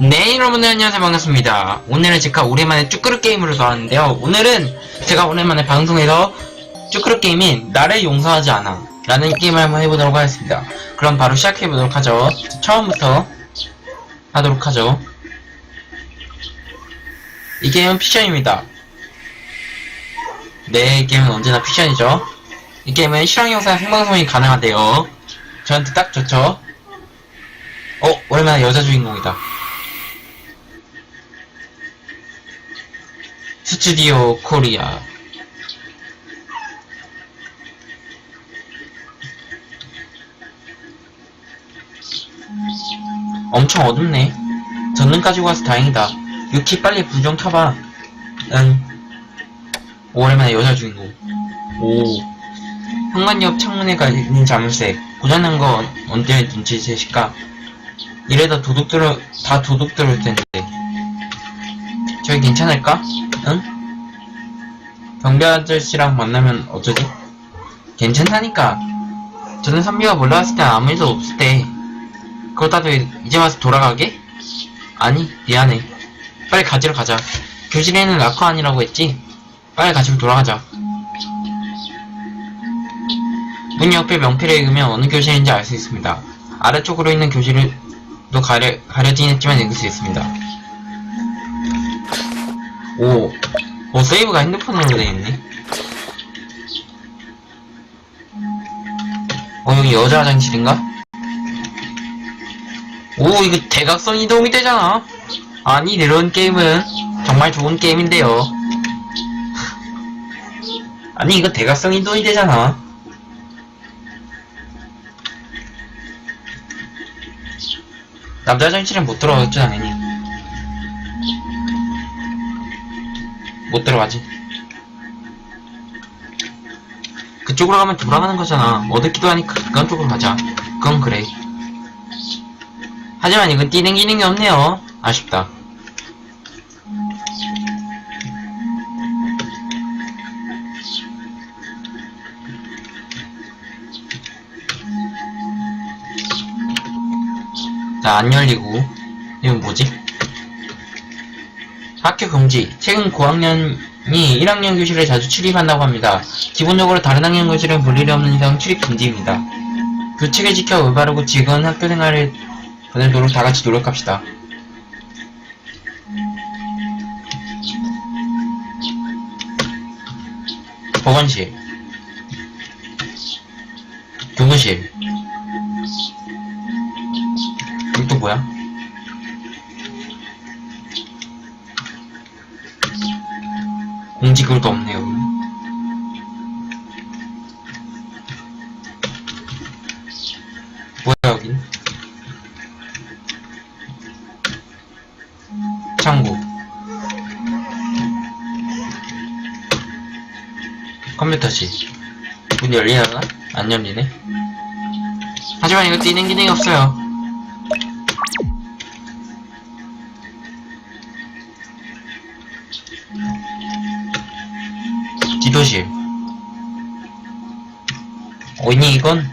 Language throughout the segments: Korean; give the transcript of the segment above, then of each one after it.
네 여러분들 안녕하세요. 반갑습니다. 오늘은 제가 오랜만에 쭈꾸르 게임으로 나왔는데요. 오늘은 제가 오랜만에 방송에서 쭈꾸르 게임인 나를 용서하지 않아 라는 게임을 한번 해보도록 하겠습니다. 그럼 바로 시작해보도록 하죠. 처음부터 하도록 하죠. 이 게임은 피션입니다. 네, 이 게임은 언제나 피션이죠. 이 게임은 실황 영상 생방송이 가능하대요. 저한테 딱 좋죠? 어 오랜만에 여자 주인공이다 스튜디오 코리아. 엄청 어둡네. 전등 가지고 와서 다행이다. 유키 빨리 불 좀 켜봐. 응. 오랜만에 여자 주인공. 오. 현관 옆 창문에 가 있는 자물쇠. 고장난 거 언제 눈치채실까? 이래도 도둑 들어 다 도둑 들어올 텐데. 저기 괜찮을까? 응? 경비 아저씨랑 만나면 어쩌지? 괜찮다니까. 저는 선비가 몰라왔을 땐 아무 일도 없을 때. 그러다도 이제 와서 돌아가게? 아니, 미안해. 빨리 가지러 가자. 교실에는 라커 아니라고 했지? 빨리 가지러 돌아가자. 문 옆에 명패를 읽으면 어느 교실인지 알 수 있습니다. 아래쪽으로 있는 교실도 가려, 가려진 했지만 읽을 수 있습니다. 오, 오 세이브가 핸드폰으로 되어있네. 어 여기 여자 화장실인가? 오 이거 대각선 이동이 되잖아. 아니 이런 게임은 정말 좋은 게임인데요. 아니 이거 대각선 이동이 되잖아. 남자 화장실은 못 들어갔죠 당연히. 들어가지. 그쪽으로 가면 돌아가는 거잖아. 어둡기도 하니까 그건 쪽으로 가자. 그건 그래. 하지만 이건 뛰는 기능이 없네요. 아쉽다. 자, 안 열리고. 이건 뭐지? 학교 금지. 최근 고학년이 1학년 교실에 자주 출입한다고 합니다. 기본적으로 다른 학년 교실은 볼 일이 없는 이상 출입 금지입니다. 규칙을 지켜 올바르고 즐거운 학교 생활을 보내도록 다 같이 노력합시다. 보건실 교무실 이또 뭐야? 공지글도 없네요. 뭐야 여긴? 창구 컴퓨터실 문 열리나? 안 열리네 하지만 이거 뛰는 기능이 없어요 어니 이건?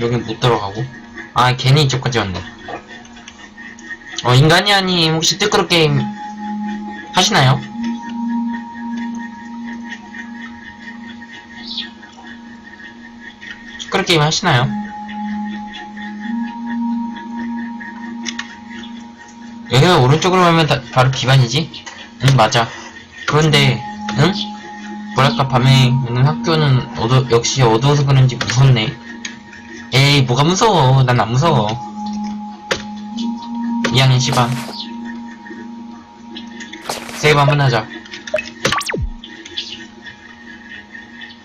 여긴 못 들어가고. 아, 괜히 이쪽까지 왔네. 어, 인간이 아님, 혹시 뜨끄러 게임 하시나요? 뜨끄러 게임 하시나요? 여기가 오른쪽으로 가면 다- 바로 비반이지? 응 맞아. 그런데 응? 뭐랄까 밤에 있는 학교는 어두, 역시 어두워서 그런지 무섭네. 에이 뭐가 무서워? 난 안 무서워. 2학년 시반 세이브 한번 하자.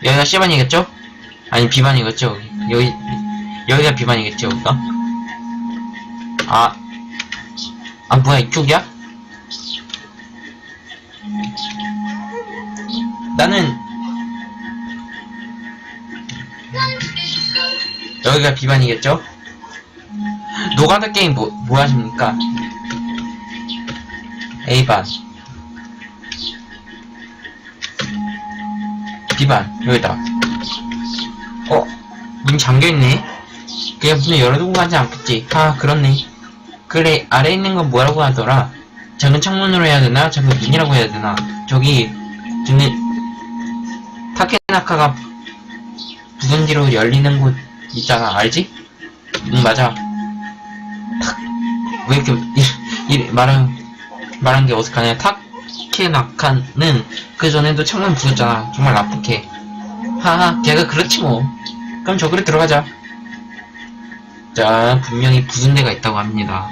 여기가 C반이겠죠? 아니 B반이겠죠 여기? 여기 여기가 B반이겠죠 여기가? 아 아 뭐야 이쪽이야? 나는 여기가 비반이겠죠? 노가다 게임 뭐, 뭐 하십니까? A반 B반 여기다 어? 문이 잠겨있네? 그냥 문을 열어두고 가지 않겠지. 아, 그렇네. 그래, 아래 있는 건 뭐라고 하더라? 작은 창문으로 해야 되나? 작은 문이라고 해야 되나? 저기, 저기, 타케나카가 부근 뒤로 열리는 곳 있잖아. 알지? 응, 맞아. 탁, 왜 이렇게, 이, 이, 말한, 말한 게 어색하냐. 타케나카는 그 전에도 창문 부쉈잖아. 정말 나쁘게. 하하, 걔가 그렇지 뭐. 그럼 저기로 들어가자. 자, 분명히 부순 데가 있다고 합니다.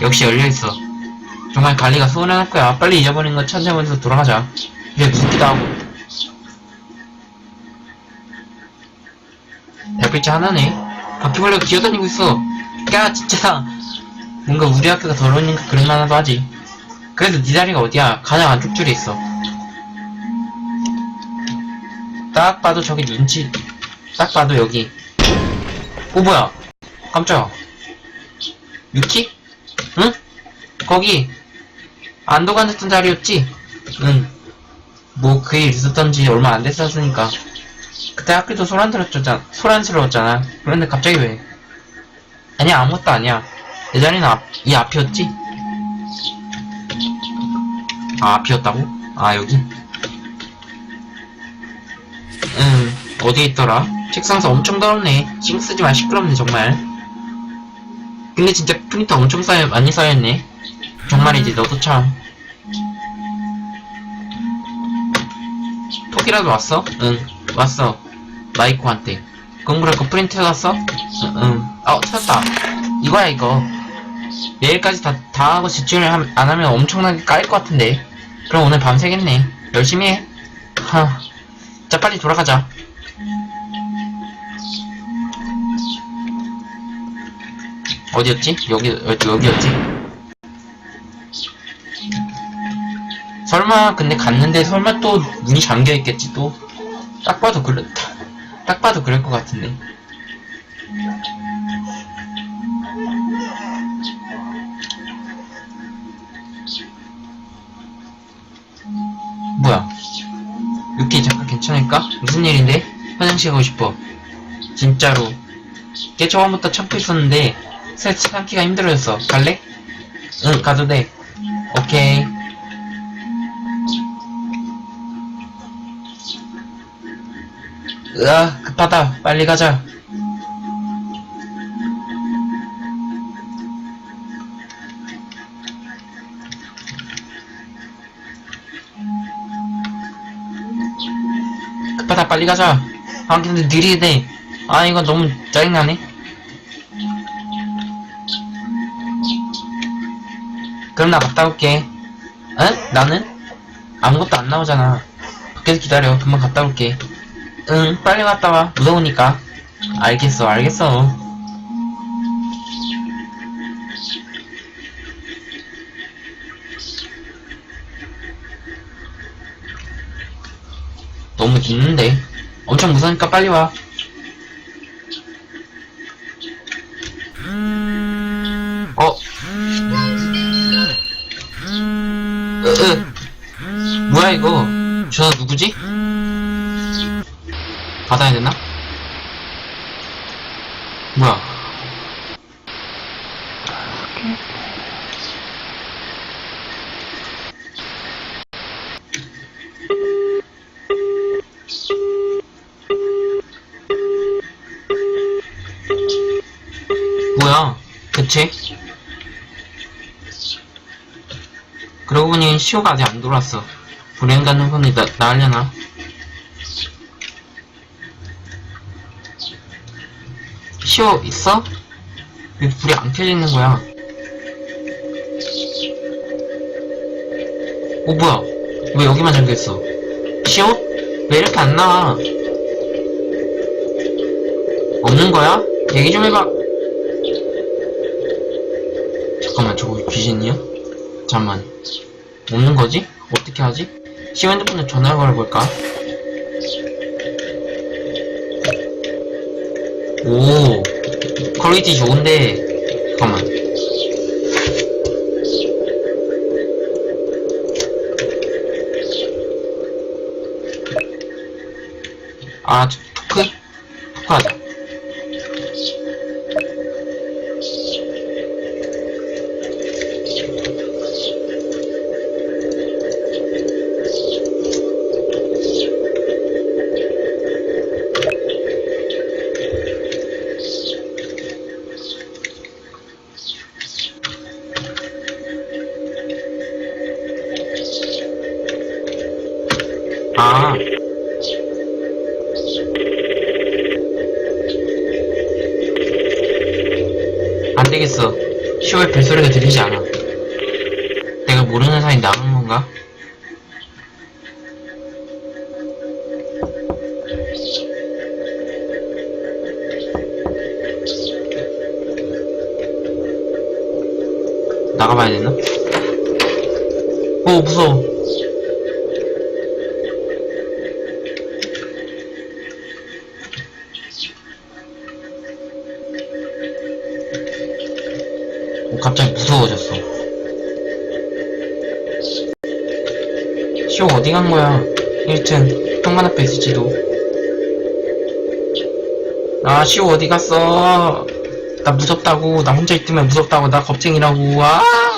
역시 열려있어. 정말 관리가 소원할 거야. 빨리 잊어버린 거 찾아보면서 돌아가자. 이제 묻기도 하고. 별빛이 하나네. 바퀴벌레가 기어다니고 있어. 야, 진짜. 뭔가 우리 학교가 더러우니까 그럴만하도 하지. 그래도 네 다리가 어디야? 가장 안쪽 줄에 있어. 딱 봐도 저기 눈치, 딱 봐도 여기. 오, 뭐야. 깜짝아. 유키? 응? 거기, 안도가 됐던 자리였지? 응. 뭐, 그 일 있었던지 얼마 안 됐었으니까. 그때 학교도 소란스러웠잖아, 소란스러웠잖아. 그런데 갑자기 왜? 아니야, 아무것도 아니야. 내 자리는 앞, 이 앞이었지? 아, 앞이었다고? 아, 여기? 응, 어디에 있더라? 책상에서 엄청 더럽네. 신경 쓰지 마, 시끄럽네, 정말. 근데 진짜 프린터 엄청 쌓여, 많이 쌓여있네. 정말이지, 너도 참. 톡이라도 왔어? 응, 왔어. 마이코한테. 공부할 거 프린트 해놨어? 응, 응. 어, 찾았다. 이거야, 이거. 내일까지 다, 다 하고 함- 안 하면 엄청나게 까일 것 같은데. 그럼 오늘 밤새겠네. 열심히 해. 하. 자, 빨리 돌아가자. 어디였지? 여기, 여기, 여기였지? 설마, 근데 갔는데 설마 또 문이 잠겨있겠지, 또? 딱 봐도 그렇, 딱 봐도 그럴 것 같은데. 뭐야? 유키 잠깐 괜찮을까? 무슨 일인데? 화장실 가고 싶어. 진짜로. 걔 처음부터 참고 있었는데 새 참기가 힘들어졌어. 갈래? 응, 가도 돼. 오케이. 으아, 급하다. 빨리 가자. 급하다. 빨리 가자. 아, 근데 느리네. 아, 이거 너무 짜증나네. 그럼 나 갔다 올게. 응? 나는? 아무것도 안 나오잖아. 밖에서 기다려. 금방 갔다 올게. 응, 빨리 갔다 와. 무서우니까. 알겠어, 알겠어. 너무 늦는데. 엄청 무서우니까 빨리 와. 받아야 되나? 뭐야? 뭐야? 대체? 그러고 보니 시호가 아직 안 돌아왔어. 불행 같는 손이 나, 나으려나? 시호 있어? 왜 불이 안 켜지는 거야? 어 뭐야? 왜 여기만 잠겨있어? 시호? 왜 이렇게 안 나와? 없는 거야? 얘기 좀 해봐. 잠깐만 저거 귀신이야? 잠만 없는 거지? 어떻게 하지? 시호 핸드폰에 전화를 걸어볼까? 오 퀄리티 좋은데 잠깐만 아, 저, 토크? 토크 하자. 안 되겠어. 시오의 벨소리가 들리지 않아. 내가 모르는 사이 나간 건가? 나가봐야 되나? 오, 무서워. 어디 간 거야? 1층 현관 앞에 있을지도. 아, 시오 어디 갔어? 나 무섭다고. 나 혼자 있으면 무섭다고. 나 겁쟁이라고. 아!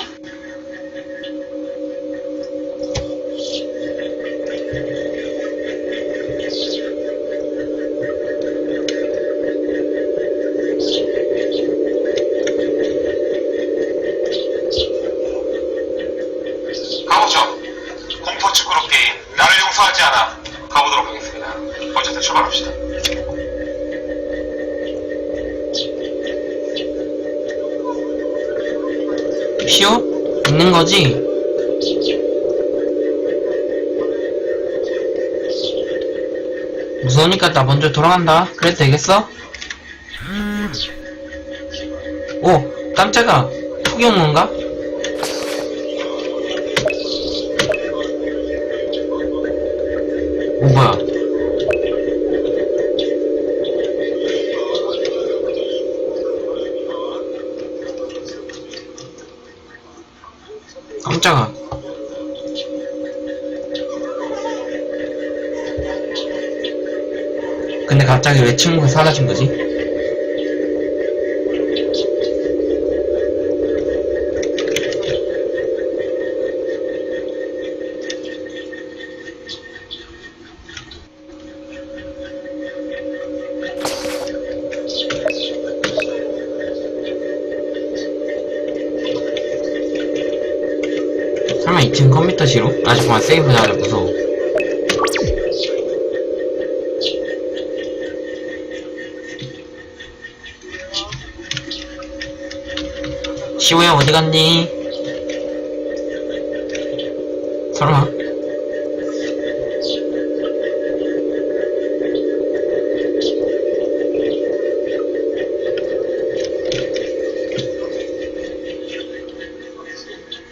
거지? 무서우니까 나 먼저 돌아간다. 그래도 되겠어? 오, 깜짝아. 건가? 갑자기 왜 친구가 사라진 거지? 설마 2층 컴퓨터시로? 아 잠깐만 세이브 나를 무서워 시호야 어디 갔니? 설마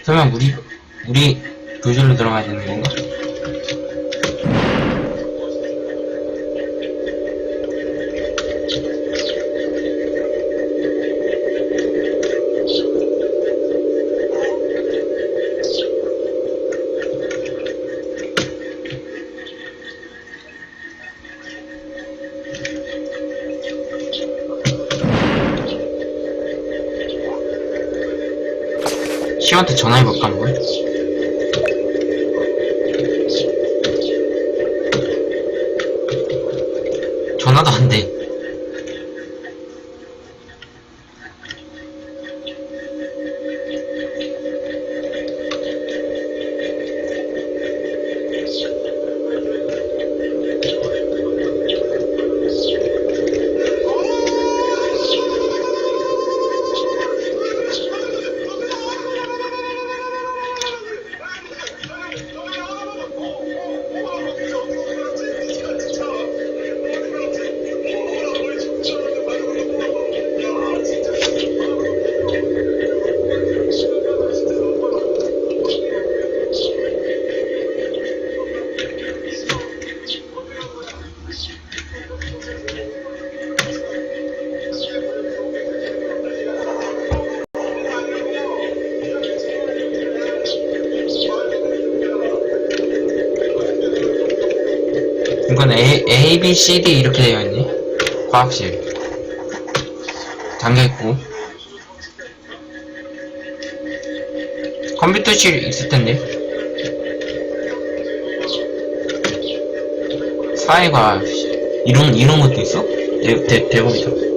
설마 우리 우리 교실로 들어가야 되는 시우한테 전화해볼까 한번? 전화도 안 돼. A, B, C, D 이렇게 되어 있네. 과학실. 잠겨있고. 컴퓨터실 있을 텐데. 사회과학. 이런, 이런 것도 있어? 대, 대, 대박이다.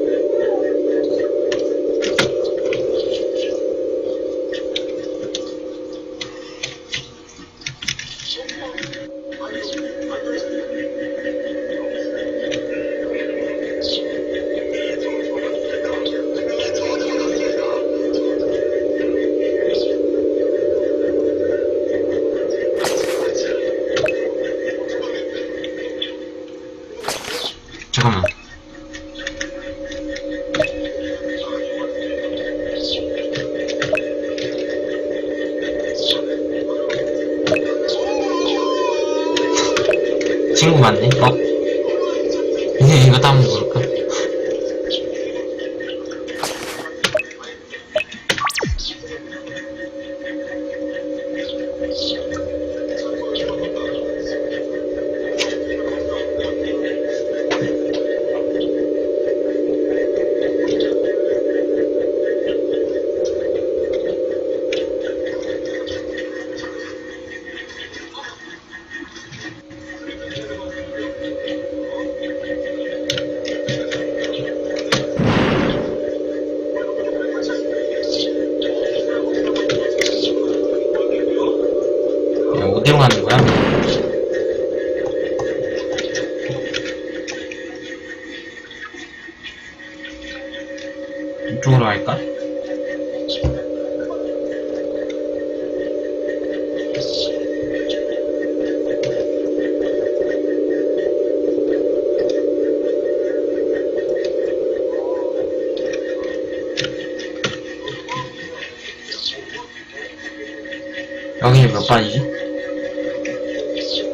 반이지?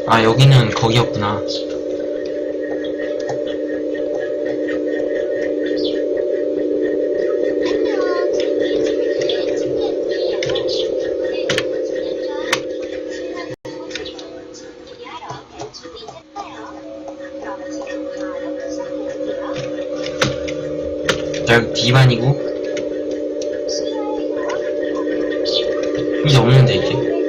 아 여기는 거기였구나. 자 여기 D반이고. 이제 없는데 이제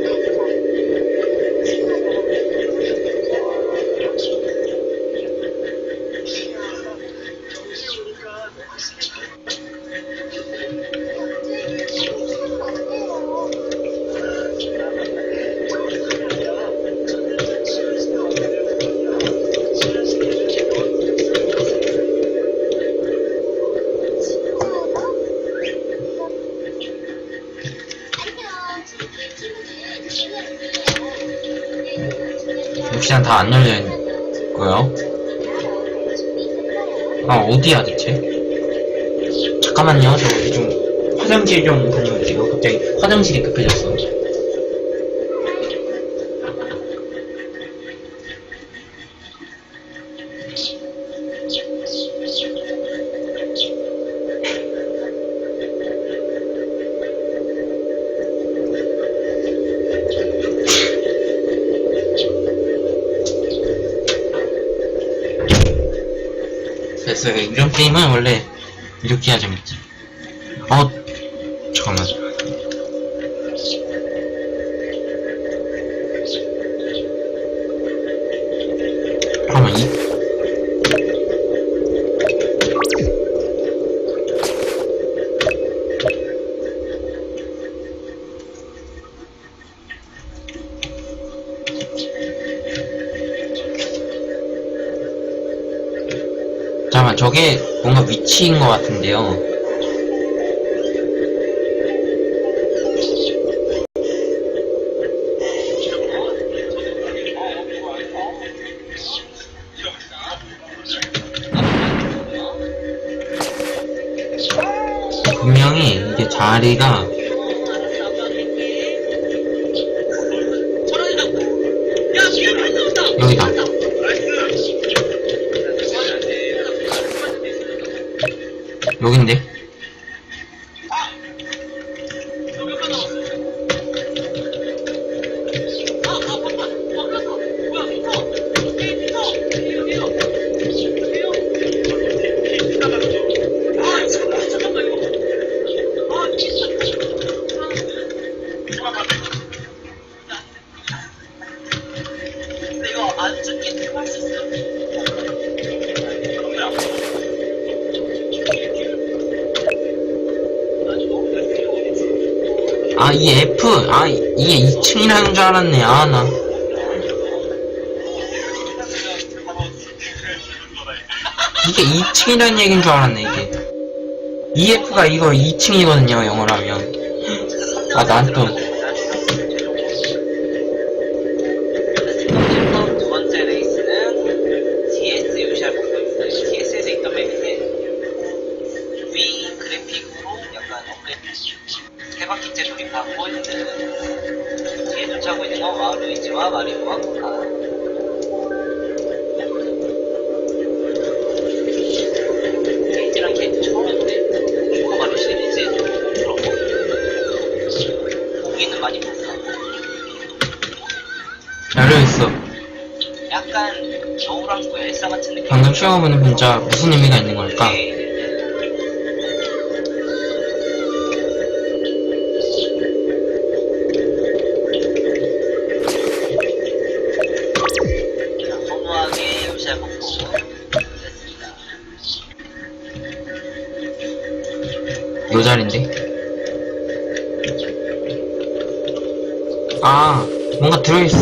다 안 열려 있고요? 아 어디야 대체? 잠깐만요. 저좀 화장실 좀 다녀올게요. 갑자기 화장실이 급해졌어 됐어요 이런 게임은 원래 이렇게 해야 재밌지. 어 잠깐만 저게 뭔가 위치인 것 같은데요. 분명히 이게 자리가 이게 2층이라는 줄 알았네. 아, 나. 이게 2층이라는 얘기인 줄 알았네, 이게. EF가 이거 2층이거든요, 영어로 하면. 아, 난 또. 요 자리인데? 아, 뭔가 들어있어.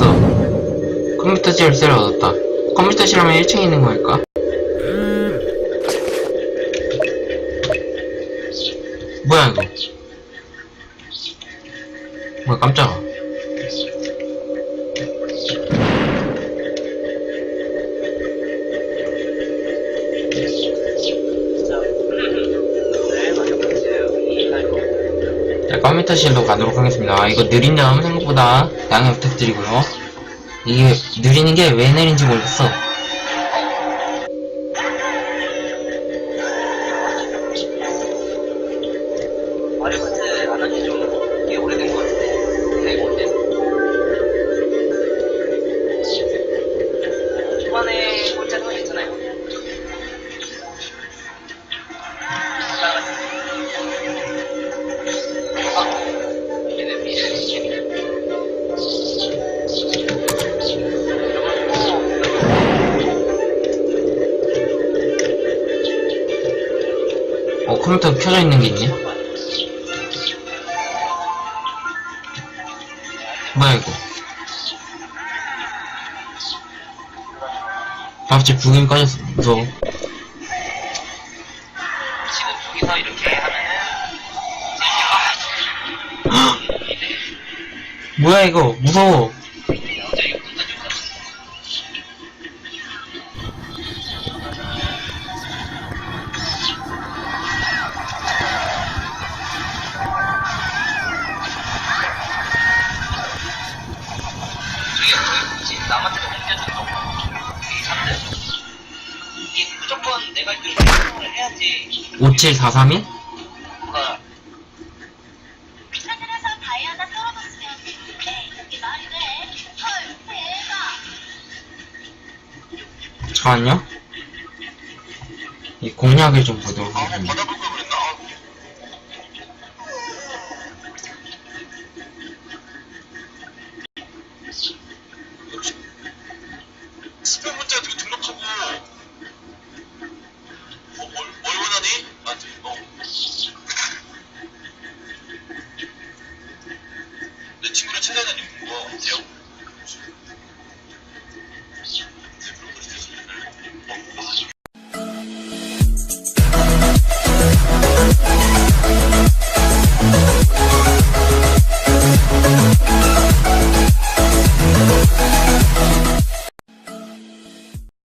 컴퓨터 열쇠를 얻었다. 컴퓨터실하면 1층에 있는 걸까? 뭐야, 이거? 뭐야, 깜짝아. 컴퓨터실로 가도록 하겠습니다. 아, 이거 느린 점 생각보다 양해 부탁드리고요. 이게 느리는 게 왜 느린지 모르겠어. 어, 컴퓨터 켜져 있는 게 있네? 뭐야, 이거? 갑자기 부금 꺼졌어. 무서워. 지금 저기서 이렇게 하면은 뭐야, 이거? 무서워. 67431? 네. 하늘에서 잠깐만요. 이 공략을 좀 보도록 아, 뭐 하겠습니다.